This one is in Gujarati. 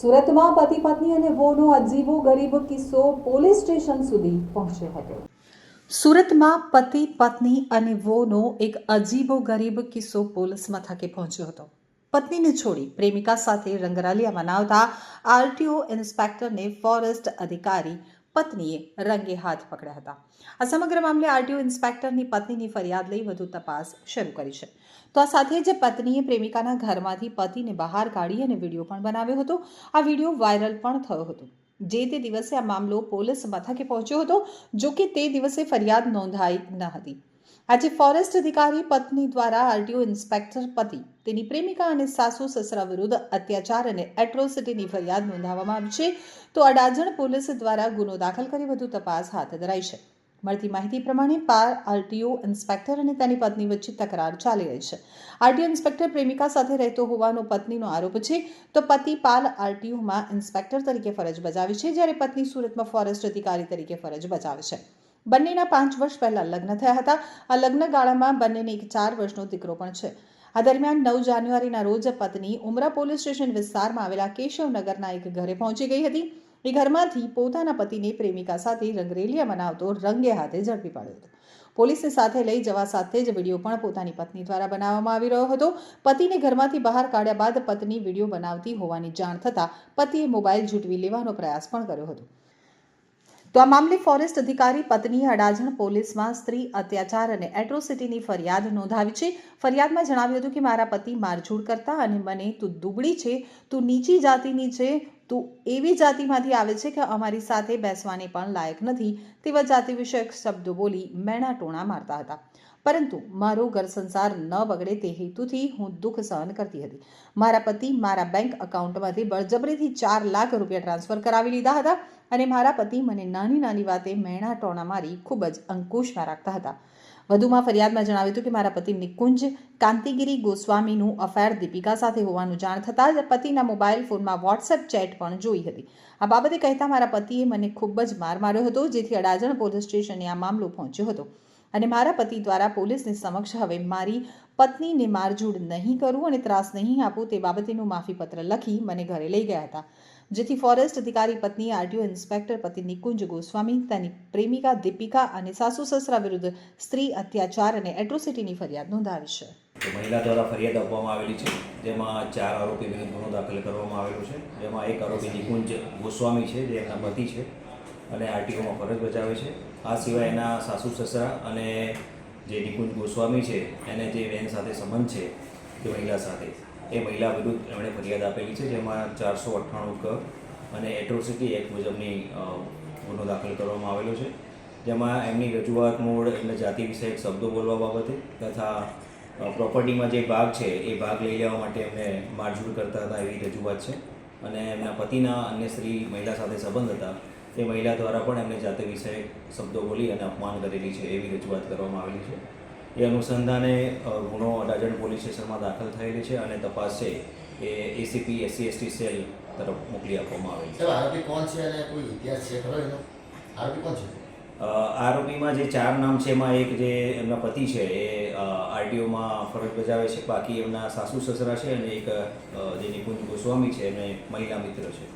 સુરતમાં પતિ પત્ની અને વહુનો અજીબો ગરીબ કિસ્સો પોલીસ સ્ટેશન સુધી પહોંચ્યો હતો. સુરતમાં પતિ, પત્ની અને વહુનો એક અજીબો ગરીબ કિસ્સો પોલીસ મથકે પહોંચ્યો હતો. પત્નીને છોડી પ્રેમિકા સાથે રંગરાલિયા મનાવતા આરટીઓ ઇન્સ્પેક્ટરને ફોરેસ્ટ અધિકારી પત્નીએ રંગે હાથ પકડ્યા હતા. આ સમગ્ર મામલે આરટીઓ ઇન્સ્પેક્ટરની પત્નીની ફરિયાદ લઈ વધુ તપાસ શરૂ કરી છે. તો આ સાથે જ પત્નીએ પ્રેમિકાના ઘરમાંથી પતિને બહાર કાઢી અને વીડિયો પણ બનાવ્યો હતો. આ વીડિયો વાયરલ પણ થયો હતો. જે તે દિવસે આ મામલો પોલીસ મથકે પહોંચ્યો હતો, જો કે તે દિવસે ફરિયાદ નોંધાઈ ન હતી. આજે ફોરેસ્ટ અધિકારી પત્ની દ્વારા આરટીઓ ઇન્સ્પેક્ટર પતિ, તેની પ્રેમિકા અને સાસુ સસરા વિરુદ્ધ અત્યાચાર અને એટ્રોસિટીની ફરિયાદ નોંધાવવામાં આવી છે, તો અડાજણ પોલીસ દ્વારા ગુનો દાખલ કરી વધુ તપાસ હાથ ધરાઈ છે. મળતી માહિતી પ્રમાણે પાર આરટીઓ ઇન્સ્પેક્ટર અને તેની પત્ની વચ્ચે તકરાર ચાલી રહી છે. આરટીઓ ઇન્સ્પેક્ટર પ્રેમિકા સાથે રહેતો હોવાનો પત્નીનો આરોપ છે, તો પતિ પાલ આરટીઓમાં ઇન્સ્પેક્ટર તરીકે ફરજ બજાવે છે, જ્યારે પત્ની સુરતમાં ફોરેસ્ટ અધિકારી તરીકે ફરજ બજાવે છે. બંનેના પાંચ વર્ષ પહેલા લગ્ન થયા હતા. આ લગ્ન ગાળામાં બંનેને એક ચાર વર્ષનો દીકરો પણ છે. આ દરમિયાન નવ જાન્યુઆરીના રોજ પત્ની ઉમરા પોલીસ સ્ટેશન વિસ્તારમાં આવેલા કેશવનગરના એક ઘરે પહોંચી ગઈ હતી. એ ઘરમાંથી પોતાના પતિને પ્રેમિકા સાથે રંગરેલિયા મનાવતો રંગે હાથે ઝડપી પાડ્યો હતો. પોલીસને સાથે લઈ જવા સાથે જ વીડિયો પણ પોતાની પત્ની દ્વારા બનાવવામાં આવી રહ્યો હતો. પતિને ઘરમાંથી બહાર કાઢ્યા બાદ પત્ની વીડિયો બનાવતી હોવાની જાણ થતાં પતિએ મોબાઈલ ઝૂંટવી લેવાનો પ્રયાસ પણ કર્યો હતો. તો આ મામલે ફોરેસ્ટ અધિકારી પત્નીએ અડાજણ પોલીસમાં સ્ત્રી, અત્યાચાર અને એટ્રોસિટીની ફરિયાદ નોંધાવી છે. ફરિયાદમાં જણાવ્યું હતું કે, મારા પતિ મારઝૂડ કરતા અને મને તું દુબળી છે, તું નીચી જાતિની છે, તું એવી જાતિમાંથી આવે છે કે અમારી સાથે બેસવાની પણ લાયક નથી. તેવા જાતિ વિષયક શબ્દો બોલી મેણા ટોણા મારતા હતા. પરંતુ મારો ઘર સંસાર ન બગડે તે હેતુથી હું દુઃખ સહન કરતી હતી. મારા પતિ મારા બેંક અકાઉન્ટમાંથી બળજબરીથી ચાર લાખ રૂપિયા ટ્રાન્સફર કરાવી લીધા હતા અને મારા પતિ મને નાની નાની વાતે મેણા ટોણા મારી ખૂબ જ અંકુશમાં રાખતા હતા. વધુમાં ફરિયાદમાં જણાવ્યું હતું કે મારા પતિ નિકુંજ કાંતિગીરી ગોસ્વામીનું અફેર દીપિકા સાથે હોવાનું જાણ થતાં જ પતિના મોબાઈલ ફોનમાં વોટ્સએપ ચેટ પણ જોઈ હતી. આ બાબતે કહેતા મારા પતિએ મને ખૂબ જ માર માર્યો હતો, જેથી અડાજણ પોલીસ સ્ટેશને આ મામલો પહોંચ્યો હતો. અને મારા પતિ દ્વારા પોલીસની સમક્ષ હવે મારી પત્નીને મારઝૂડ નહીં કરું અને ત્રાસ નહીં આપું તે બાબતેનું માફીપત્ર લખી મને ઘરે લઈ ગયા હતા. જેથી ફોરેસ્ટ અધિકારી પત્ની, આરટીઓ ઇન્સ્પેક્ટર પતિ નિકુંજ ગોસ્વામી, તેની પ્રેમિકા દીપિકા અને સાસુ સસરા વિરુદ્ધ સ્ત્રી અત્યાચાર અને એટ્રોસિટીની ફરિયાદ નોંધાવી છે. મહિલા દ્વારા ફરિયાદ આપવામાં આવેલી છે, જેમાં ચાર આરોપી વિરુદ્ધ ગુનો દાખલ કરવામાં આવેલો છે, જેમાં એક આરોપી નિકુંજ ગોસ્વામી છે, જે એમના પતિ છે. અને આરટીઓમાં ફરજ બજાવે છે. આ સિવાય એના સાસુ, સસરા અને જે નિકુંજ ગોસ્વામી છે, એને જે બેન સાથે સંબંધ છે તે મહિલા સાથે. એ મહિલા વિરુદ્ધ એમણે ફરિયાદ આપેલી છે, જેમાં ચારસો અઠ્ઠાણું ક અને એટ્રોસિટી એક્ટ મુજબની ગુનો દાખલ કરવામાં આવેલો છે. જેમાં એમની રજૂઆત મૂળ એમને જાતિ વિષયક શબ્દો બોલવા બાબતે તથા પ્રોપર્ટીમાં જે ભાગ છે, એ ભાગ લઈ લેવા માટે એમને મારઝૂડ કરતા હતા એવી રજૂઆત છે. અને એમના પતિના અન્ય સ્ત્રી મહિલા સાથે સંબંધ હતા. તે મહિલા દ્વારા પણ એમને જાતિ વિષયક શબ્દો બોલી અને અપમાન કરેલી છે એવી રજૂઆત કરવામાં આવેલી છે. એ અનુસંધાને ગુનો અડાજણ પોલીસ સ્ટેશનમાં દાખલ થયેલી છે અને તપાસ છે એ એસીપી એસસી એસટી સેલ તરફ મોકલી આપવામાં આવેલી છે. આરોપી કોણ છે અને કોઈ ઇતિહાસ છે ખરો એનો? આરોપી કોણ છે? આરોપીમાં જે ચાર નામ છે એમાં એક જે એમના પતિ છે એ આરટીઓમાં ફરજ બજાવે છે બાકી એમના સાસુ સસરા છે અને એક જે નિકુંજ ગોસ્વામી છે એમને મહિલા મિત્ર છે.